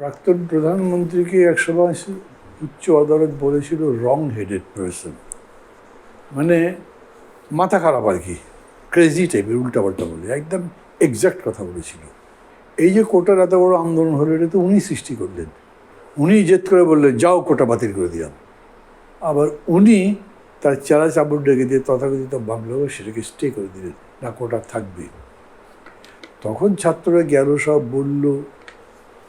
প্রাক্তন প্রধানমন্ত্রীকে একসময় উচ্চ আদালত বলেছিল রং হেডেড পার্সন মানে মাথা খারাপ আর কি। ক্রেজি টাইপের উল্টাপাল্টা বলে, একদম এক্সাক্ট কথা বলেছিল। এই যে কোটার এত বড় আন্দোলন হলো, এটা তো উনি সৃষ্টি করলেন। উনি জেদ করে বললেন, যাও, কোটা বাতিল করে দিলাম। আবার উনি তার চারা চাবুর ডেকে দিয়ে তথাকথিত বাংলাও সেটাকে স্টে করে দিলেন, না, কোটা থাকবে। তখন ছাত্ররা গেল, সব বলল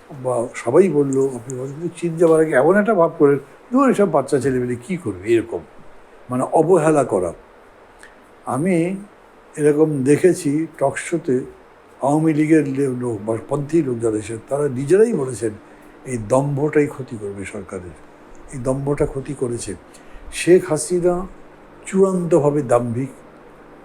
বা সবাই বলল, আপনি বলেন কিন্তু চীন যাওয়ার আগে এমন একটা ভাব করেন ধর এসব বাচ্চা ছেলেমেলে কী করবে? এরকম মানে অবহেলা করা। আমি এরকম দেখেছি টকশোতে আওয়ামী লীগের লোক বা পন্থী লোক যারা এসে, তারা নিজেরাই বলেছেন, এই দম্ভটাই ক্ষতি করবে সরকারের। এই দম্ভটা ক্ষতি করেছে। শেখ হাসিনা চূড়ান্তভাবে দাম্ভিক,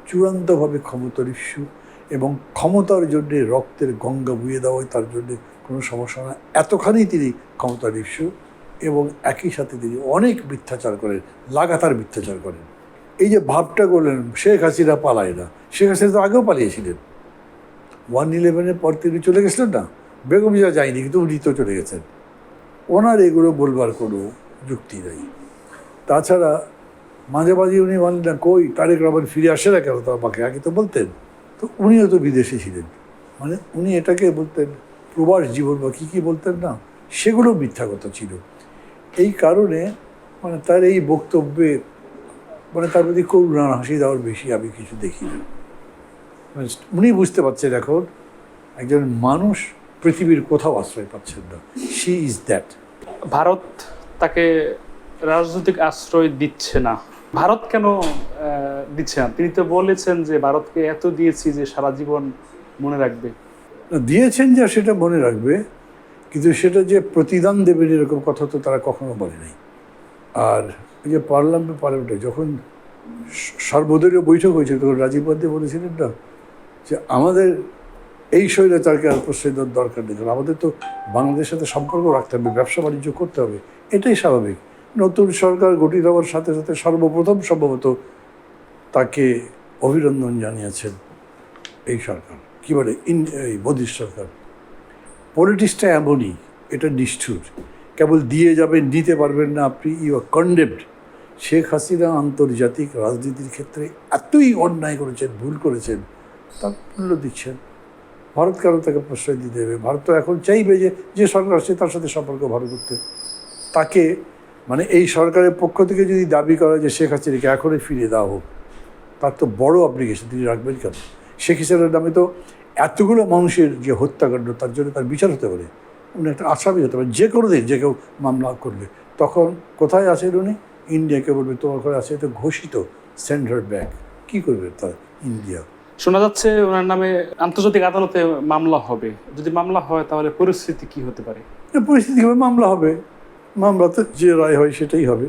চূড়ান্তভাবে ক্ষমতারিস্যু এবং ক্ষমতার জন্যে রক্তের গঙ্গা বুয়ে দেওয়াই তার জন্যে কোনো সমস্যা না। এতখানি তিনি ক্ষমতারিস্যু এবং একই সাথে তিনি অনেক মিথ্যাচার করেন, লাগাতার মিথ্যাচার করেন। এই যে ভাবটা করলেন, শেখ হাসিনা পালায় না। শেখ হাসিনা তো আগেও পালিয়েছিলেন। ওয়ান ইলেভেনের পর তিনি চলে গেছিলেন না? বেগম জিয়া যায়নি, কিন্তু উনি তো চলে গেছেন। ওনার এগুলো বলবার কোনো যুক্তি নেই। তাছাড়া মাঝে মাঝে উনি বলেন না কই, তারেক রহমান ফিরে আসে না কেন তো আমাকে আগে তো বলতেন। তো উনিও তো বিদেশে ছিলেন। মানে উনি এটাকে বলতেন প্রবাস জীবন বা কী কী বলতেন না, সেগুলো মিথ্যা কথা ছিল। এই কারণে মানে তার এই বক্তব্যে মানে তার প্রতি করুণা, হাসি দেওয়ার বেশি আমি কিছু দেখি না। মানে উনি বুঝতে পারছেন এখন, একজন মানুষ পৃথিবীর কোথাও আশ্রয় পাচ্ছেন না। শি ইজ দ্যাট ভারত তাকে রাজনৈতিক আশ্রয় দিচ্ছে না। ভারত কেন দিচ্ছে না তিনি তো বলেছেন যে ভারতকে এত দিয়েছি যে সারা জীবন মনে রাখবে। দিয়েছেন যা সেটা মনে রাখবে, কিন্তু সেটা যে প্রতিদান দেবেন এরকম কথা তো তারা কখনো বলে নাই। আর যে পার্লামেন্ট পার্লামেন্টে যখন সর্বদলীয় বৈঠক হয়েছে তখন রাজীব বন্দ্যোপাধ্যায় বলেছিলেন না যে আমাদের এই স্বৈরাচারকে আর প্রশ্রয় দেওয়ার দরকার নেই, কারণ আমাদের তো বাংলাদেশের সাথে সম্পর্ক রাখতে হবে ব্যবসা বাণিজ্য করতে হবে, এটাই স্বাভাবিক। নতুন সরকার গঠিত হওয়ার সাথে সাথে সর্বপ্রথম সম্ভবত তাকে অভিনন্দন জানিয়েছেন এই সরকার, কী বলে, ইন এই মোদির সরকার। পলিটিক্সটা এমনই, এটা নিষ্ঠুর। কেবল দিয়ে যাবেন নিতে পারবেন না আপনি you are condemned Sheikh Hasina আন্তর্জাতিক রাজনীতির ক্ষেত্রে এতই অন্যায় করেছেন, ভুল করেছেন, তার মূল্য দিচ্ছেন। ভারত কেন তাকে প্রশ্রয় দিতে দেবে? ভারত তো এখন চাইবে যে যে সরকার আসছে তার সাথে সম্পর্ক ভালো করতে। তাকে মানে এই সরকারের পক্ষ থেকে যদি দাবি করা যে শেখ হাসিনাকে এখনই ফিরিয়ে দেওয়া হোক তার তো বড় অ্যাপ্লিকেশন তিনি রাখবেন কেন? শেখ হাসিনার নামে তো এতগুলো মানুষের যে হত্যাকাণ্ড তার জন্য তার বিচার হতে পারে। উনি একটা আসামি হতে পারে যে কোনো দিন যে কেউ মামলা করবে। তখন কোথায় আছেন উনি? ইন্ডিয়াকে বলবে তোমার ঘরে আছে। তো ঘোষিত সেন্ডার ব্যাক কী করবে তার ইন্ডিয়া? শোনা যাচ্ছে ওনার নামে আন্তর্জাতিক আদালতে মামলা হবে। যদি মামলা হয় তাহলে পরিস্থিতি কি হতে পারে? পরিস্থিতি হবে মামলা হবে। মামলাতে যে রায় হয় সেটাই হবে।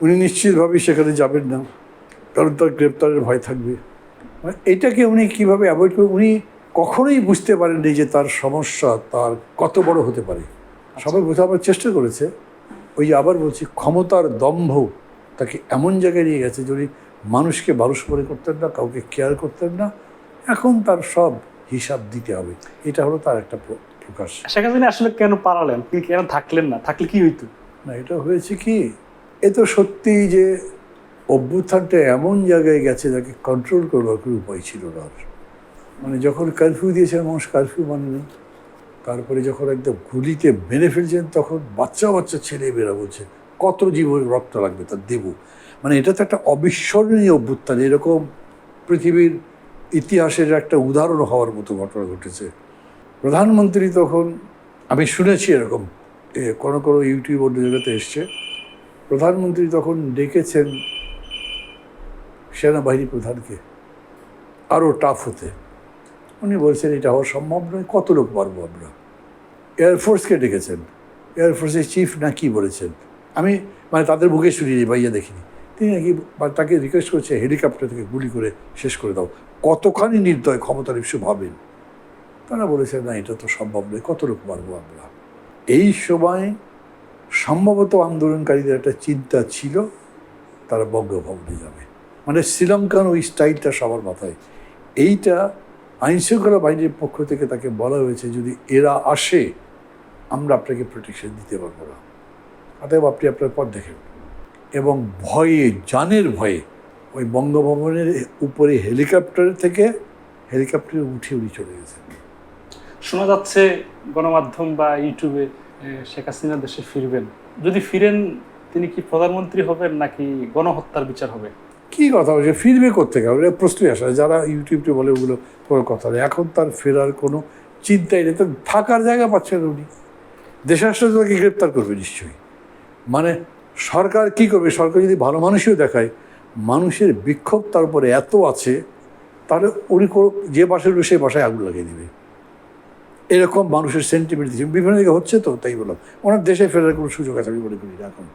উনি নিশ্চিতভাবেই সেখানে যাবেন না কারণ তার গ্রেপ্তারের ভয় থাকবে। মানে এটাকে উনি কীভাবে অ্যাভয়েড করবেন উনি কখনোই বুঝতে পারেননি যে তার সমস্যা তার কত বড় হতে পারে। সবাই বোঝাবার চেষ্টা করেছে ওই যে আবার বলছি ক্ষমতার দম্ভ তাকে এমন জায়গায় নিয়ে গেছে যদি মানুষকে মানুষ মনে করতেন না কাউকে কেয়ার করতেন না। এখন তার সব হিসাব দিতে হবে। এটা হলো তার একটা প্রকাশ। শেখ হাসিনা আসলে কেন পালালেন? তিনি কেন থাকলেন না? থাকলে কি হইতো? না এটা হয়েছে কি এ তো সত্যি যে অভ্যুত্থানটা এমন জায়গায় গেছে যাকে কন্ট্রোল করবার কোনো উপায় ছিল না। মানে যখন কারফিউ দিয়েছেন মানুষ কারফিউ মানেনি। তারপরে যখন একদম গুলিতে মেরে ফেলছেন তখন বাচ্চা বাচ্চা ছেলে মেয়েরা বলছে কত জীবন রক্ত লাগবে তার দেব? মানে এটা তো একটা অবিস্মরণীয় অভ্যুত্থান। এরকম পৃথিবীর ইতিহাসের একটা উদাহরণ হওয়ার মতো ঘটনা ঘটেছে। প্রধানমন্ত্রী তখন, আমি শুনেছি এরকম কোনো কোনো ইউটিউব অন্য জায়গাতে এসছে, প্রধানমন্ত্রী তখন ডেকেছেন সেনাবাহিনী প্রধানকে, আরও টাফ হতে। উনি বলছেন, এটা হওয়া সম্ভব নয়, কত লোক পারব আমরা? এয়ারফোর্সকে ডেকেছেন। এয়ারফোর্সের চিফ না কি বলেছেন? আমি মানে তাদের বুকে শুনিয়ে ভাইয়া দেখিনি। তিনি নাকি তাকে রিকোয়েস্ট করছে, হেলিকপ্টার থেকে গুলি করে শেষ করে দাও। কতখানি নির্দয়, ক্ষমতার ইস্যু ভাবেন? তারা বলেছে না, এটা তো সম্ভব নয় কত লোক মারবো আমরা? এই সময় সম্ভবত আন্দোলনকারীদের একটা চিন্তা ছিল, তারা বঙ্গভবনে যাবে। মানে শ্রীলঙ্কান ওই স্টাইলটা সবার মাথায়। এইটা আইনশৃঙ্খলা বাহিনীর পক্ষ থেকে তাকে বলা হয়েছে, যদি এরা আসে, আমরা আপনাকে প্রোটেকশন দিতে পারব না। অতএব আপনি আপনার পথ দেখেন। এবং ভয়ে, জানের ভয়ে, ওই বঙ্গভবনের উপরে হেলিকপ্টার থেকে হেলিকপ্টারে উঠে উড়ি চলে গেছেন। শোনা যাচ্ছে গণমাধ্যম বা ইউটিউবে শেখ হাসিনা দেশে ফিরবেন। যদি ফিরেন, তিনি কি প্রধানমন্ত্রী হবেন নাকি গণহত্যার বিচার হবে? কী কথা বলছে? ফিরবে কোথেকে ওরা প্রশ্নই আসে। যারা ইউটিউবটি বলে ওগুলো কোনো কথা নেই। এখন তার ফেরার কোনো চিন্তাই নেই। তো থাকার জায়গা পাচ্ছেন উনি। দেশে আসলে তাকে গ্রেপ্তার করবে নিশ্চয়ই। মানে সরকার কি করবে? সরকার যদি ভালো মানুষও দেখায়, মানুষের বিক্ষোভ তার উপরে এত আছে, তাহলে উনি যে বাসায় সেই বাসায় আগুন লাগিয়ে দিবে। এরকম মানুষের সেন্টিমেন্ট দিচ্ছে বিভিন্ন দিকে হচ্ছে তো, তাই বললাম ওনার দেশে ফেরার কোনো সুযোগ আছে, আমি মনে করি এখন।